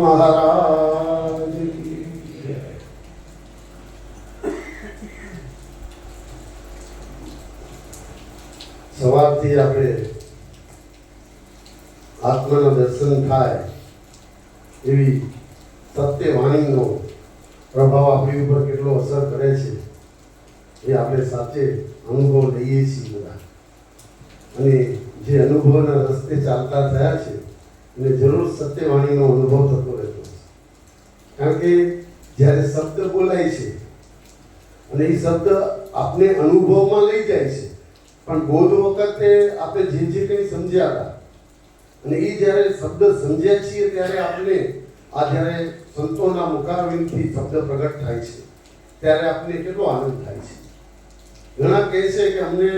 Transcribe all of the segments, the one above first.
મહારાજ સવારથી આપણે આત્માના દર્શન થાય એવી સત્ય વાણીનો પ્રભાવ આપણી ઉપર કેટલો અસર કરે છે એ આપણે સાથે અનુભવ લઈએ છીએ બધા. અને જે અનુભવના રસ્તે ચાલતા થયા છે એને જરૂર સત્યવાણીનો અનુભવ થતો કારણ કે જ્યારે શબ્દ બોલાય છે અને એ શબ્દ આપણે અનુભવમાં લઈ જાય છે, પણ બોધ વખતે આપણે જે જે કંઈ સમજ્યા હતા અને એ જ્યારે શબ્દ સમજ્યા છીએ ત્યારે આપણે આ જ્યારે સંતોના મુખારવિંદથી શબ્દ પ્રગટ થાય છે, ત્યારે આપણે કેટલો આનંદ થાય છે. ઘણા કહે છે કે અમને,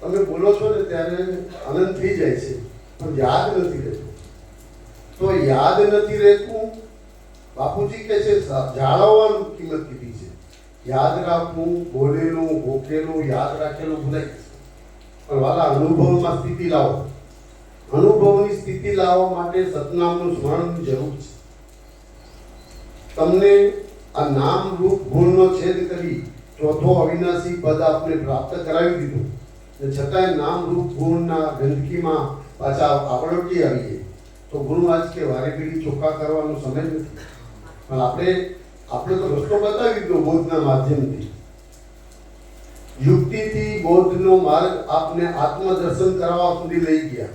તમે બોલો છો ને ત્યારે આનંદ થઈ જાય છે, પણ યાદ નથી રહેતું. તો યાદ નથી રહેતું બાપુજી કહે છે જાળવવાનું કિંમત કીધી છે. યાદ રાખવું, બોલેલું ભોકેલું યાદ રાખેલું ભૂલાય પણ વાલા, અનુભવમાં સ્થિતિ લાવો. અનુભવની સ્થિતિ લાવવા માટે સતનામનું સ્મરણ જરૂર છે. તમને આ નામ રૂપ ગુણનો છેદ કરી ચોથો અવિનાશી પદ આપને પ્રાપ્ત કરાવી દીધું. ને છતાંય નામ રૂપ ગુણના ગંદકીમાં પાછા આવડતી આવીએ. તો ગુરુ આજ કે વારે ઘડી ચોખ્ખા કરવાનો સમય નથી. પણ આપણે આપણે તો રસ્તો બતાવી દીધો બોધના માધ્યમથી. યુક્તિથી બોધનો માર્ગ આપને આત્મદર્શન કરવા સુધી લઈ ગયા.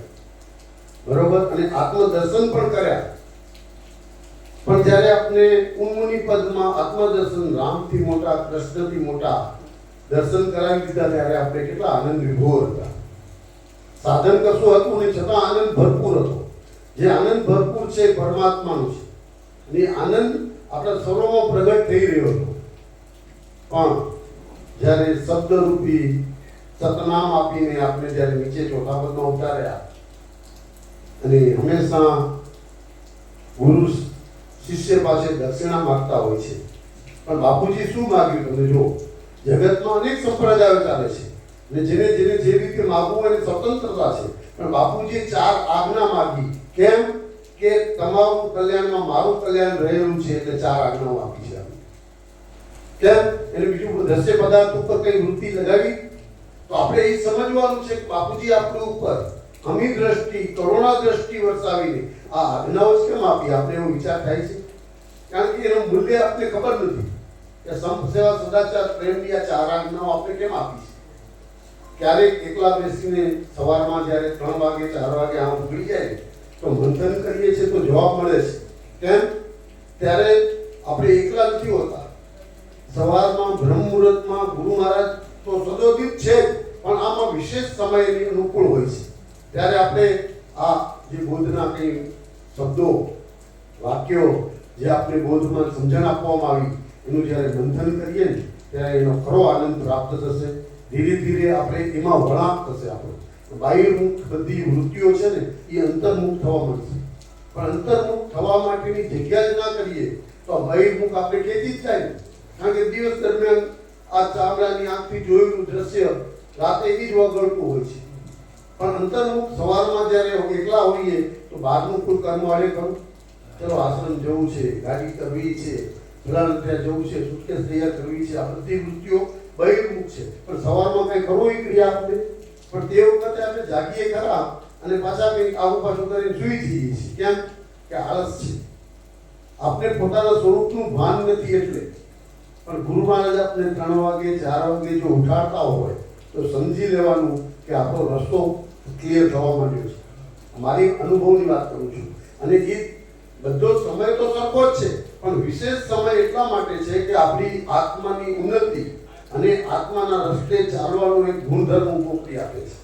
બરોબર? અને આત્મદર્શન પણ કર્યા. પણ જ્યારે આપણે ઉન્મુનિ પદમાં આત્મદર્શન, રામથી મોટા, કૃષ્ણથી મોટા દર્શન કરાવી દીધા, ત્યારે આપણે કેટલા આનંદ વિભોર હતા. સાધન કશું હતું નહીં, છતાં આનંદ ભરપૂર હતો. જે આનંદ ભરપૂર છે એ પરમાત્માનું છે. અને એ આનંદ આપણા સર્વમાં પ્રગટ થઈ રહ્યો હતો. પણ જ્યારે શબ્દરૂપી સતનામ આપીને આપણે જ્યારે નીચે ચોથા પદમાં ઉતાર્યા અને હંમેશા ગુરુ શિષ્ય પાસે દક્ષિણા માગતા હોય છે. પણ બાપુજી શું માગ્યું તમે જો જગતમાં અનેક સંપ્રદાયો ચાલે છે અને જેને જેને જે રીતે માગવું એની સ્વતંત્રતા છે. પણ બાપુજીએ ચાર આજ્ઞા માગી. કેમ? કે તમારું કલ્યાણમાં મારું કલ્યાણ રહેલું છે એટલે ચાર આજ્ઞાઓ આપી છે. કેમ? એટલે બીજું દ્રશ્ય પદાર્થ ઉપર કઈ વૃત્તિ લગાવી? તો આપણે એ સમજવાનું છે બાપુજી આપણી ઉપર અમી દ્રષ્ટિ, કરુણા દ્રષ્ટિ વરસાવીને આ આજ્ઞાઓ કેમ આપી? આપણે એવો વિચાર થાય છે. કારણ કે એનું મૂલ્ય આપણે ખબર નથી કે સંપ સેવા સદાચાર પ્રેમની આ ચાર આજ્ઞાઓ આપણે કેમ આપી છે? ક્યારેક એકલા બેસીને સવારમાં જ્યારે ત્રણ વાગે, ચાર વાગે આમ ઉગડી જાય તો મંથન કરીએ છીએ તો જવાબ મળે છે. કેમ? ત્યારે આપણે એકલા નથી હોતા. સવારમાં, બ્રહ્મ મુહૂર્તમાં ગુરુ મહારાજ તો સદોદિત છે, પણ આમાં વિશેષ સમયની અનુકૂળ હોય છે. ત્યારે આપણે આ જે બોધના કંઈ શબ્દો, વાક્યો જે આપણે બોધમાં સમજણ આપવામાં આવી, એનું જ્યારે મંથન કરીએ ને, ત્યારે એનો ખરો આનંદ પ્રાપ્ત થશે. ધીરે ધીરે આપણે એમાં વળાંક થશે આપણો. બાહ્યમુખ બધી વૃત્તિઓ છે ને, એ અંતર્મુખ થવા મળશે. પણ અંતર્મુખ થવા માટેની જગ્યા જ ના કરીએ, તો આ બહિર્મુખ આપણે ખેતી જ થાય કારણ કે દિવસ દરમિયાન આ ચામડાની આંખથી જોયેલું દ્રશ્ય રાતે એ જ વગળતું હોય છે. પણ અંતર્મુખ સવારમાં જ્યારે એકલા હોઈએ, તો બહારનું કોઈ કર્મ વાળે કરું ચલો આશ્રમ જવું છે, ગાડી કરવી છે ફલાણ ત્યાં જવું છે, સુટકેસ તૈયાર કરવી છે, આ બધી વૃત્તિઓ બહિર્મુખ છે. પણ સવારમાં કઈ કરવો એ ક્રિયા આપણે? પણ તે વખતે આપણે જાગીએ ખરા અને પાછા કંઈક આવું પાછું કરીને સુઈ જઈએ છીએ. કેમ? કે આળસ છે. આપણે પોતાના સ્વરૂપનું ભાન નથી એટલે. પણ ગુરુ મહારાજ આપણે ત્રણ વાગે, ચાર વાગે જો ઉઠાડતા હોય, તો સમજી લેવાનું કે આપણો રસ્તો ક્લિયર થવા માંડ્યો છે. મારી અનુભવની વાત કરું છું. અને એ બધો સમય તો સરખો જ છે. પણ વિશેષ સમય એટલા માટે છે કે આપણી આત્માની ઉન્નતિ અને આત્માના રસ્તે ચાલવાનો એક ગુણધર્મ મુક્તિ આપે છે.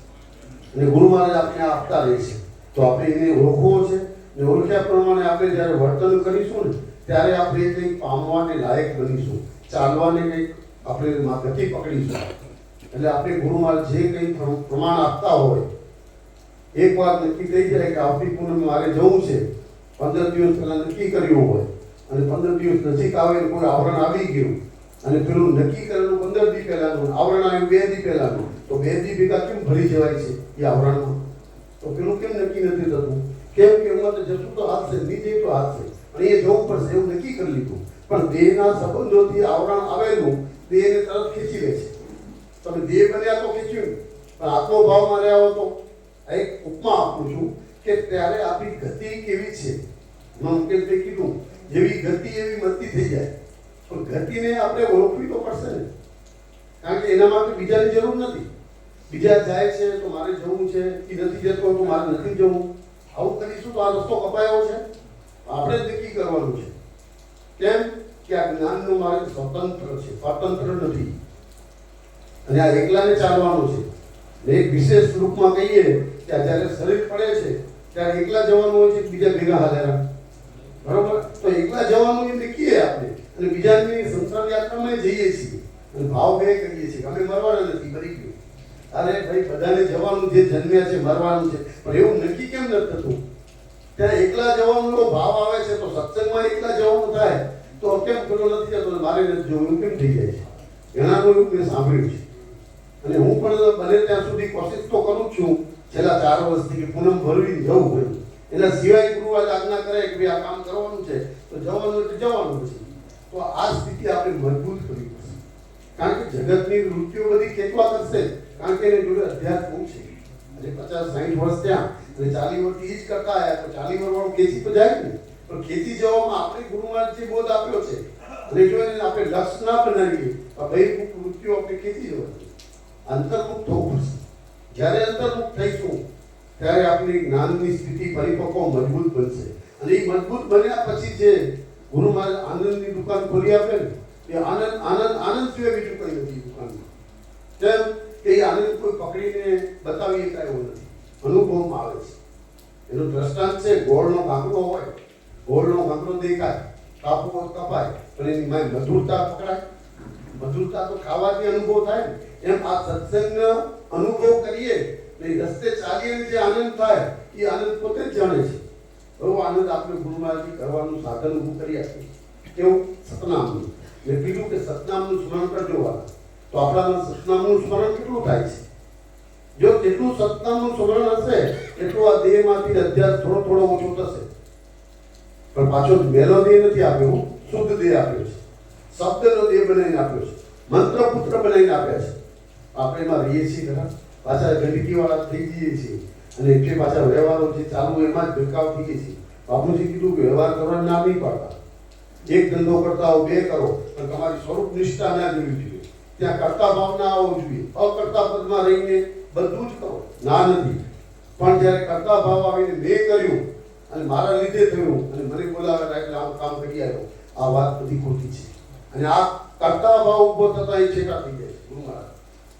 અને ગુરુ મહારાજ આપણે આપતા રહે છે. તો આપણે એને ઓળખવો છે ને ઓળખ્યા પ્રમાણે આપણે જ્યારે વર્તન કરીશું ને, ત્યારે આપણે કંઈક પામવાને લાયક બનીશું. ચાલવાને કંઈક આપણે ગતિ પકડીશું. એટલે આપણે ગુરુ મહારાજ જે કંઈ પ્ર- પ્રમાણ આપતા હોય, એક વાર નક્કી થઈ જાય કે આવતી પૂનમ મારે જવું છે. પંદર દિવસ પહેલાં નક્કી કર્યું હોય અને પંદર દિવસ નજીક આવે કોઈ આવરણ આવી ગયું અને પેલું નક્કી કરેલું પંદર દી પહેલાનું, આવરણ આવ્યું બે દી પહેલાનું. તો બે દી ભેગા કેમ ભરી જવાય છે એ આવરણમાં? તો પેલું કેમ નક્કી નથી થતું? કેમ કે ઉંમર જશું તો હાલશે નહીં જઈ તો હાલશે પણ એ જવું પડશે એવું નક્કી કરી લીધું. પણ દેહના સંબંધોથી આવરણ આવેલું દેહને તરત ખેંચી લે છે. તમે દેહ બન્યા તો ખેંચ્યું. પણ આત્મો ભાવ રહ્યા આવો તો? એક ઉપમા આપું છું કે ત્યારે આપણી ગતિ કેવી છે? મુકેશભાઈ કીધું. જેવી ગતિ એવી મતી થઈ જાય. પણ ગતિને આપણે ઓળખવી તો પડશે ને. કારણ કે એના માટે બીજાની જરૂર નથી. બીજા જાય છે તો મારે જવું છે એ નથી જતો તો મારે નથી જવું. આવું કરીશું તો આ રસ્તો કપાયો છે. આપણે જ નક્કી કરવાનું છે. કેમ? કે આ જ્ઞાનનો માર્ગ સ્વતંત્ર છે. સ્વતંત્ર નથી. અને આ એકલાને ચાલવાનું છે. એક વિશેષ રૂપમાં કહીએ કે જ્યારે શરીર પડે છે, ત્યારે એકલા જવાનું હોય છે બીજા ભેગા હાજરા બરોબર? તો એકલા જવાનું એ નક્કીએ આપણે. અને બીજાની સંસાર યાત્રામાં જઈએ છીએ. અને ભાવ બે કરીએ છીએ અમે મરવાના નથી, મરી ગયું. અરે ભાઈ, બધાને જવાનું જે જન્મ્યા છે, મરવાનું છે. પણ એવું નક્કી કેમ નથી થતું? ત્યાં એકલા જવાનો ભાવ આવે છે તો સત્સંગમાં એકલા જવાનું થાય, તો કેમ પેલો નથી જતો મારે નથી જવું? કેમ થઈ જાય છે? ઘણાનું એવું મેં સાંભળ્યું છે. અને હું પણ બને ત્યાં સુધી કોશિશ તો કરું છું. છેલ્લા ચાર વર્ષથી કે પૂનમ ભરવી જવું એમ એના સિવાય ગુરુ આજ આજ્ઞા કરે કે ભાઈ આ કામ કરવાનું છે, તો જવાનું એટલે જવાનું છે. તો આ સ્થિતિ આપણે મજબૂત કરવી પડશે. કારણ કે જગતની વૃત્તિઓ બધી કેટલા કરશે? કારણ કે એને જોડે અધ્યાત્મ બહુ છે. અને પચાસ સાઠ વર્ષ ત્યાં અને ચાલી વર્ષથી જ કરતા આવ્યા તો ચાલી વર્ષ ખેંચી તો જાય ને. પણ ખેંચી જવામાં આપણે ગુરુમાં જે બોધ આપ્યો છે. અને જો એને આપણે લક્ષ ના બનાવીએ, તો બહિર્મુખ વૃત્તિઓ આપણે ખેતી જવાની. અંતર્મુખ થવું પડશે. જ્યારે અંતર્મુખ થઈશું, ત્યારે આપણી જ્ઞાનની સ્થિતિ પરિપક્વ મજબૂત બનશે. અને એ મજબૂત બન્યા પછી જે ગુરુ મહારાજ આનંદની દુકાન ખોલી આપે ને એ આનંદ આનંદ આનંદ સિવાય બીજું કંઈ નથી દુકાનમાં કે એ આનંદ કોઈ પકડીને બતાવી શકાય એવો નથી. અનુભવમાં આવે છે. એનું દ્રષ્ટાંત છે, ગોળનો કાંકરો હોય, ગોળનો કાંકરો દેખાય કાપવો કપાય, પણ એની માય મધુરતા પકડાય. મધુરતા તો ખાવાથી અનુભવ થાય ને. એમ આ સત્સંગનો અનુભવ કરીએ ને રસ્તે ચાલીએ જે આનંદ થાય, એ આનંદ પોતે જ જાણે છે. એવો આનંદ આપણે ગુરુ મહારાજથી કરવાનું સાધન ઊભું કરી આપ્યું. તેવું સતનામનું. મેં કીધું કે સતનામનું સ્મરણ કરજો વાલા. તો આપણામાં સતનામનું સ્મરણ કેટલું થાય છે? જો જેટલું સતનામનું સ્મરણ હશે, એટલું આ દેહમાંથી અધ્યાસ થોડો થોડો ઓછો થશે. પણ પાછો મેલો દેહ નથી આપ્યો શુદ્ધ દેહ આપ્યો છે. શબ્દનો દેહ બનાવીને આપ્યો છે. મંત્ર પુત્ર બનાવીને આપ્યા છે. આપણે એમાં રહીએ છીએ ખરા. પાછા ગંદકી વાળા થઈ જઈએ છીએ. અને એટલે પાછા વ્યવહારો જે ચાલુ એમાં જ ભેરકાવ થઈએ છીએ બાપુજી કીધું કે વ્યવહાર કરવાનું ના નહીં પાડતા. એક ધંધો કરતા હો બે કરો, પણ તમારી સ્વરૂપ નિષ્ઠા ના જોવી જોઈએ. ત્યાં કરતા ભાવ ના આવવો જોઈએ. અકર્તા પદમાં રહીને બધું જ કરો. ના, નથી. પણ જ્યારે કરતા ભાવ આવીને મેં કર્યું અને મારા લીધે થયું અને મને બોલાવેલા એટલે આમ કામ કરી આવ્યો, આ વાત બધી ખોટી છે. અને આ કરતા ભાવ ઊભો થતા એ છેટા થઈ જાય છે. ગુરુ મહારાજ.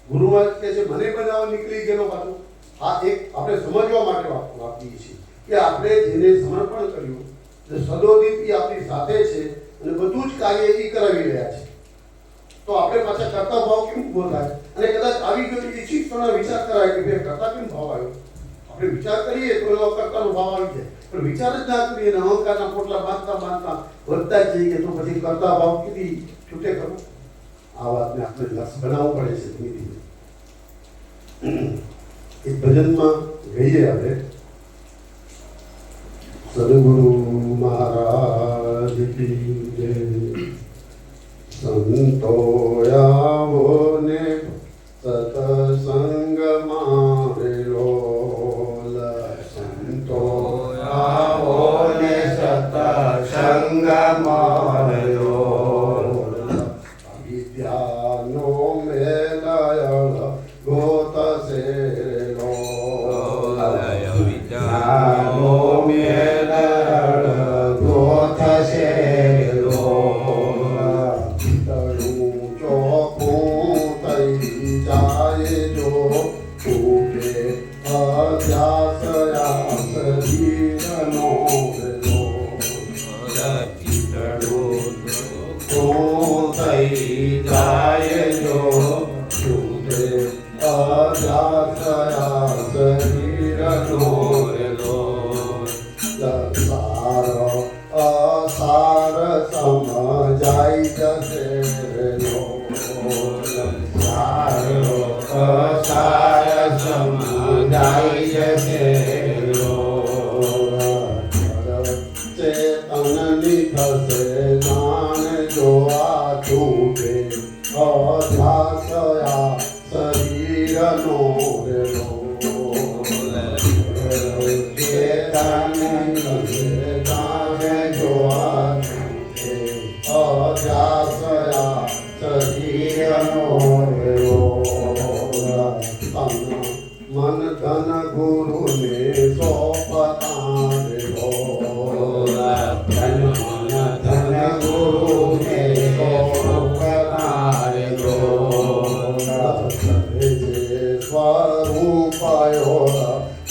ગુરુ મહારાજ કહે છે, મને બનાવવા નીકળી ગયેલો પાછો. આ એક આપણે સમજવા માટે વાપરીએ છીએ કે આપણે જેને સમર્પણ કર્યું, જે સદોદિત આપણી સાથે છે અને બધું જ કાર્ય એ કરાવી રહ્યા છે. તો આપણે પાછા કરતા ભાવ કેમ ઊભો થાય? અને કદાચ આવી ગયો ઈચ્છિત પણ વિચાર કરાય કે ભાઈ કરતા કેમ ભાવ આવ્યો? આપણે વિચાર કરીએ તો એવો કરતાનો ભાવ આવી જાય. પણ વિચાર જ ના કરીએ અને અહંકારના પોટલા બાંધતા બાંધતા વધતા જ જઈએ તો પછી કરતા ભાવ કીધી છૂટે ખરો આ વાતને આપણે લક્ષ બનાવવું પડે છે ધીમે ધીમે. એક ભજનમાં ગઈએ આપણે. સદગુરુ મહારાજ કી જય.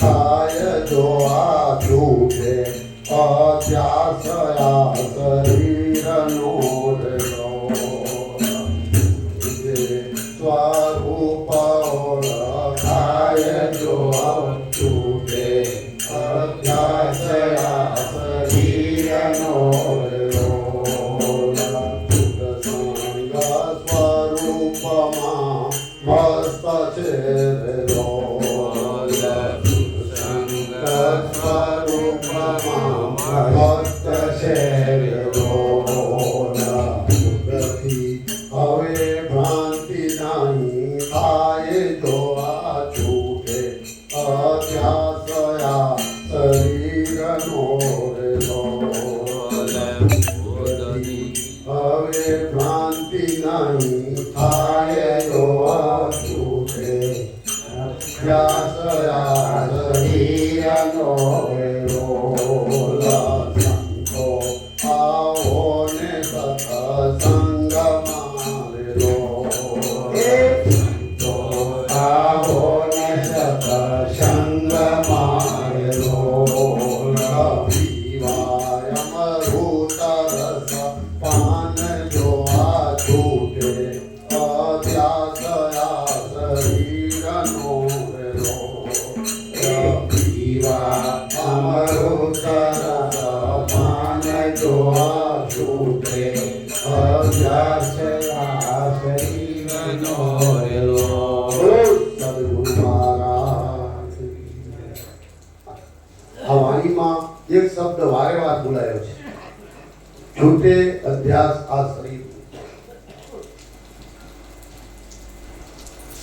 થાય જો આ છૂટે અધ્યાસયા શરીરનો વાણીમાં એક શબ્દ વારે બોલાયો છે. છૂટે અભ્યાસ આ શરીર.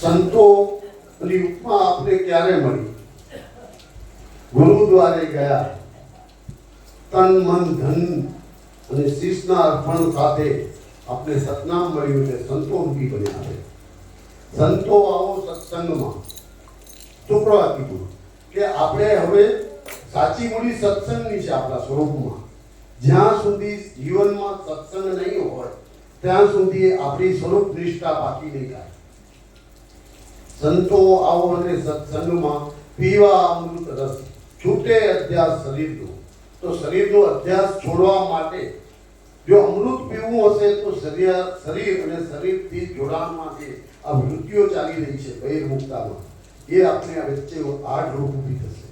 સંતો ની ઉપમા આપણે ક્યારે મળી? ગુરુદ્વારે ગયા. તન, મન, ધન અને શીશના અર્પણ સાથે આપણે સતનામ મળ્યું એટલે સંતો રૂપી બન્યા છે. સંતો આવો સત્સંગમાં. ચોપડવા કીધું કે આપણે હવે સાચી મૂડી સત્સંગની છે આપણા સ્વરૂપમાં. જ્યાં સુધી જીવનમાં સત્સંગ નહીં હોય, ત્યાં સુધી આપણી સ્વરૂપ નિષ્ઠા બાકી નહીં થાય. સંતો આવો અને સત્સંગમાં પીવા અમૃત રસ છૂટે અધ્યાસ શરીરનો. તો શરીરનો અધ્યાસ છોડવા માટે જો અમૃત પીવું હશે તો શરીર શરીર અને શરીરથી જોડાણમાં જે આ વૃત્તિઓ ચાલી રહી છે બહિર્મુક્તામાં એ આપણે વચ્ચે આઠ રૂપ ઊભી થશે.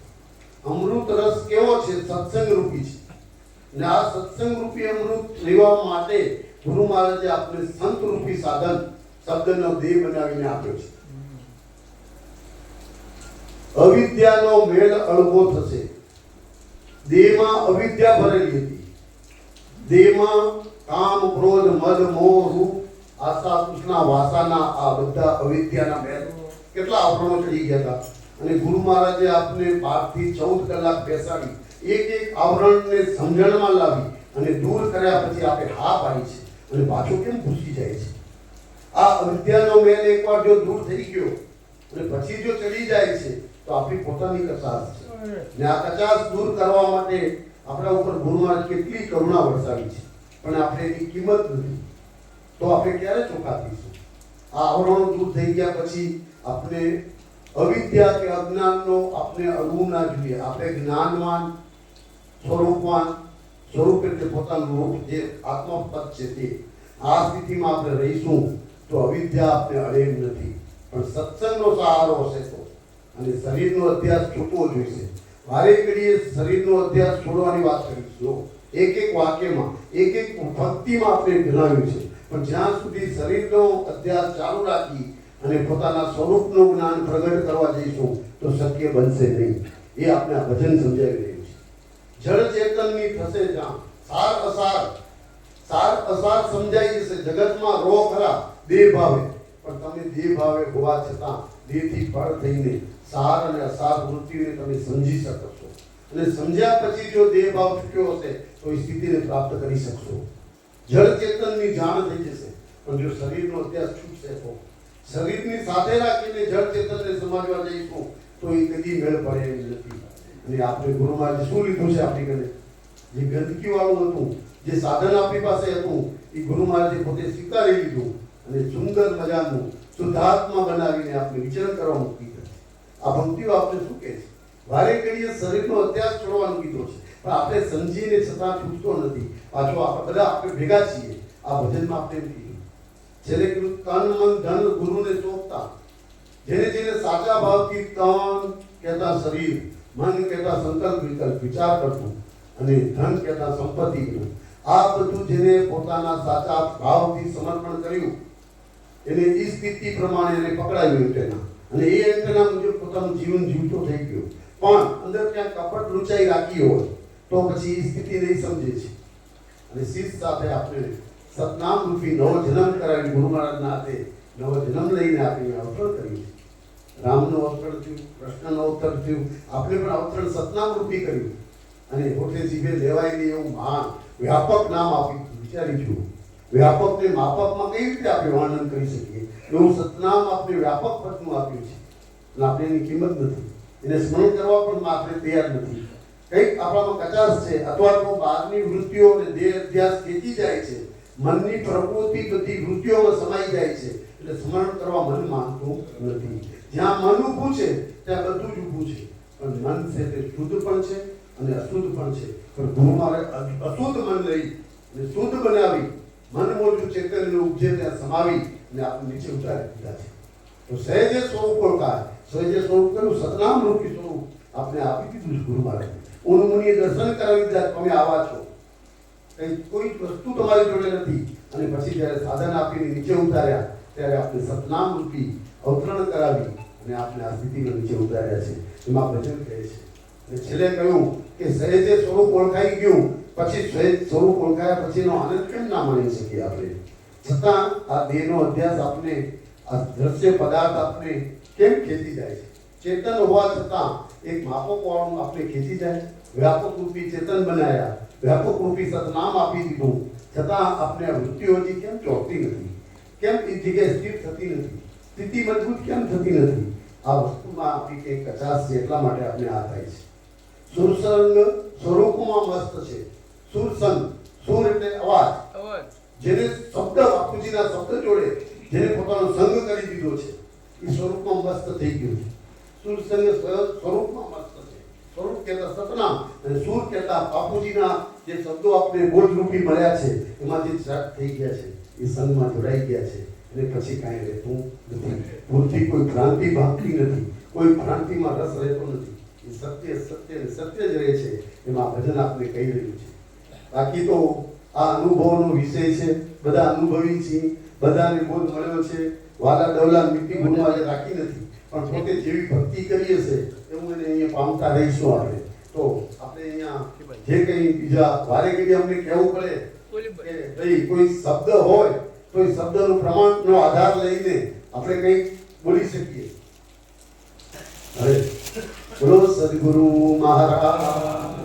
અમૃત રસ કેવો છે? સત્સંગ રૂપી છે. ને આ સત્સંગ રૂપી અમૃત લેવા માટે ગુરુ મહારાજે આપણે સંત રૂપી સાધન શબ્દનો દેહ બનાવીને આપ્યો છે. અવિદ્યાનો મેળ અળગો થશે. દેહમાં અવિદ્યા ભરેલી હતી. દેહમાં કામ, ક્રોધ, મદ, મોહ, રૂપ, આશા કૃષ્ણ વાસાના આ બધા અવિદ્યાના મેળ કેટલા આવરણો ચડી ગયા હતા. અને ગુરુ મહારાજે આપને બારથી ચૌદ કલાક બેસાડી એક એક આવરણને સમજણમાં લાવી અને દૂર કર્યા પછી આપણે હા પાડી છે. અને પાછો કેમ ઘૂસી જાય છે? આ અવિદ્યાનો મેલ એકવાર જો દૂર થઈ ગયો અને પછી જો ચડી જાય છે, તો આપણી પોતાની કચાશ છે. ને આ કચાશ દૂર કરવા માટે આપણા ઉપર ગુરુ મહારાજ કેટલી કરુણા વરસાવી છે. પણ આપણે એની કિંમત નથી. તો આપણે ક્યારે થઈશું આ આવરણો દૂર થઈ ગયા પછી આપણે અવિદ્યા કે અજ્ઞાનનો આપણે અનુભવ ના જોઈએ. આપણે જ્ઞાનવાન, સ્વરૂપવાન, સ્વરૂપ એટલે પોતાનું રૂપ જે આત્મપદ છે તે. આ સ્થિતિમાં આપણે રહીશું તો અવિદ્યા આપણે અડે નથી. પણ સત્સંગનો સહારો હશે તો. અને શરીરનો અધ્યાસ છૂટવો જોઈશે. વારે ઘડીએ શરીરનો અધ્યાસ છોડવાની વાત કરીશું. એક એક વાક્યમાં, એક એક ભક્તિમાં આપણે જણાવ્યું છે. પણ જ્યાં સુધી શરીરનો અધ્યાસ ચાલુ રાખી અને પોતાના સ્વરૂપનું જ્ઞાન પ્રગટ કરવા જઈશું તો શક્ય બનશે નહીં. એ આપણે આ ભજન સમજાવી રહ્યું છે. જળ ચેતનની થશે જ્યાં સાર અસાર. સાર અસાર સમજાઈ જશે. જગતમાં રો ખરા. દેહ ભાવે. પણ તમે દેહ ભાવે હોવા છતાં દેહથી પર થઈને સાર અને અસાર વૃત્તિને તમે સમજી શકો છો. અને સમજ્યા પછી જો દેહ ભાવ છૂટ્યો હશે, તો એ સ્થિતિને પ્રાપ્ત કરી શકશો. જળ ચેતનની જાણ થઈ જશે. પણ જો શરીરનો અત્યાર છૂટશે તો શરીરની સાથે રાખીને જળ ચેતનને સમાજવા જઈશું તો એ કદી મેળ પડે એમ નથી. અને આપણે ગુરુમાં શું લીધું છે આપણી કને? જે ગંદકી વાળું હતું, જે સાધન આપણી પાસે હતું, એ ગુરુ મહારાજે પોતે સ્વીકારી લીધું અને સુંદર મજાનું શુદ્ધાત્મા બનાવીને આપણે વિચરણ કરવા મૂકી દીધું આ ભક્તિઓ આપણે શું કહે છે? વારે ઘડીએ શરીરનો અત્યાસ છોડવાનું કીધો છે. પણ આપણે સમજીને છતાં છૂટતો નથી. પાછો આપણે બધા આપણે ભેગા છીએ. આ ભજનમાં આપણે જેને તન મન ધન ગુરુને સોંપતા. જેને જેને સાચા ભાવથી તન કહેતા શરીર, મન કહેતા સંકલ્પ વિકલ્પ વિચાર કરતું અને ધન કહેતા સંપત્તિ આ બધું જેને પોતાના સાચા ભાવથી સમર્પણ કર્યું, એને એ સ્થિતિ પ્રમાણે એને પકડાયું એન્ટેના. અને એ એન્ટેના મુજબ પોતાનું જીવન જીવતો થઈ ગયો. પણ અંદર ક્યાં કપટ લૂંચાઈ રાખી હોય, તો પછી એ સ્થિતિ નહીં સમજે છે. અને શિસ્ત સાથે આપણે સતનામ રૂપી નવો જન્મ કરાવી ગુરુ મહારાજના હાથે નવો જન્મ લઈને આપણે અવતરણ કર્યું રામનું અવતરણ થયું, કૃષ્ણનું અવતરણ થયું, આપણે પણ અવતરણ સતનામ રૂપી કર્યું. અને હોઠે જીભે લેવાય નહીં એવું મહાન વ્યાપક નામ આપ્યું વિચારી જુઓ વ્યાપકને માપકમાં કઈ રીતે આપણે વર્ણન કરી શકીએ? એવું સતનામ આપણે વ્યાપક પદનું આપ્યું છે. અને આપણે એની કિંમત નથી. એને સ્મરણ કરવા પણ આપણે તૈયાર નથી. કંઈક આપણામાં કચાશ છે અથવા તો બહારની વૃત્તિઓ અને દેહ અભ્યાસ ખેંચી જાય છે. મનની પ્રવૃત્તિ બધી વૃત્તિઓમાં સમાઈ જાય છે. એટલે સ્મરણ કરવા મન માનતું નથી. જ્યાં મન ઊભું છે, ત્યાં બધું જ ઊભું છે. પણ મન છે તે શુદ્ધ પણ છે અને અશુદ્ધ પણ છે. પણ ગુરુ મારે અશુદ્ધ મન લઈ અને શુદ્ધ બનાવી, મન મોટું ચેતનને ઉપજે ત્યાં સમાવી અને આપણે નીચે ઉતારી દીધા છે. તો સહેજે સ્વરૂપ ઓળખાય સહેજે સ્વરૂપ કયું સતનામ રૂપી સ્વરૂપ આપણે આપી દીધું છે ગુરુ મહારાજ ઉન્મુનિએ દર્શન કરાવી દીધા, તમે આવા છો. કઈ કોઈ વસ્તુ તમારી જોડે નથી. અને પછી જ્યારે સાધન આપીને નીચે ઉતાર્યા, ત્યારે આપણે સતનામ રૂપી અવતરણ કરાવી અને આપણે આ સ્થિતિને નીચે ઉતાર્યા છે. એમાં ભજન કહે છે. અને છેલ્લે કહ્યું કે સહેજે સ્વરૂપ ઓળખાઈ ગયું. પછી સહેજ સ્વરૂપ ઓળખાયા પછીનો આનંદ કેમ ના માણી શકીએ આપણે? છતાં આ દેહનો અભ્યાસ આપણે આ દ્રશ્ય પદાર્થ આપણે કેમ ખેંચી જાય છે? ચેતન હોવા છતાં એક માપક વાળું આપણે ખેંચી જાય. વ્યાપક રૂપી ચેતન બનાયા. વ્યાપક રૂપી સતનામ આપી દીધું. છતાં આપણે વૃત્તિઓ હજી કેમ ચોંટતી નથી? કેમ એ જગ્યાએ સ્થિર થતી નથી? સ્થિતિ મજબૂત કેમ થતી નથી? આ વસ્તુમાં આપણી કંઈક કચાશ છે એટલા માટે આપણે આ થાય છે. સુરસંગ સ્વરૂપમાં મસ્ત છે. સુરસંગ સુર એટલે અવાજ. જેને શબ્દ બાપુજીના શબ્દ જોડે જેને પોતાનો સંગ કરી દીધો છે. એ સ્વરૂપમાં મસ્ત થઈ ગયું છે. સુરસંગ સ્વરૂપમાં મસ્ત સ્વરૂપ કહેતા સતનામ અને સુર કહેતા બાપુજીના જે શબ્દો આપણે બોધરૂપી મળ્યા છે, એમાંથી ચાટ થઈ ગયા છે. એ સંગમાં જોડાઈ ગયા છે. અને પછી કાંઈ રહેતું નથી. ભૂલથી કોઈ ભ્રાંતિ ભાગતી નથી. કોઈ ભ્રાંતિમાં રસ રહેતો નથી. એ સત્ય સત્ય સત્ય જ રહે છે. એમાં ભજન આપણે કહી રહ્યું છે. બાકી તો આ અનુભવનો વિષય છે. બધા અનુભવી છીએ. બધાને બોધ મળ્યો છે. વાલા ડવલા મિટ્ટી ગુણવાલે રાખી નથી. પણ પોતે જેવી ભક્તિ કરી હશે એવું એને અહીંયા પામતા રહીશું આપણે. તો આપણે અહીંયા જે કંઈ બીજા વારે ઘડી અમને કહેવું પડે કે ભાઈ કોઈ શબ્દ હોય તો એ શબ્દનું પ્રમાણનો આધાર લઈને આપણે કંઈક બોલી શકીએ. હવે બોલો સદગુરુ મહારાજ.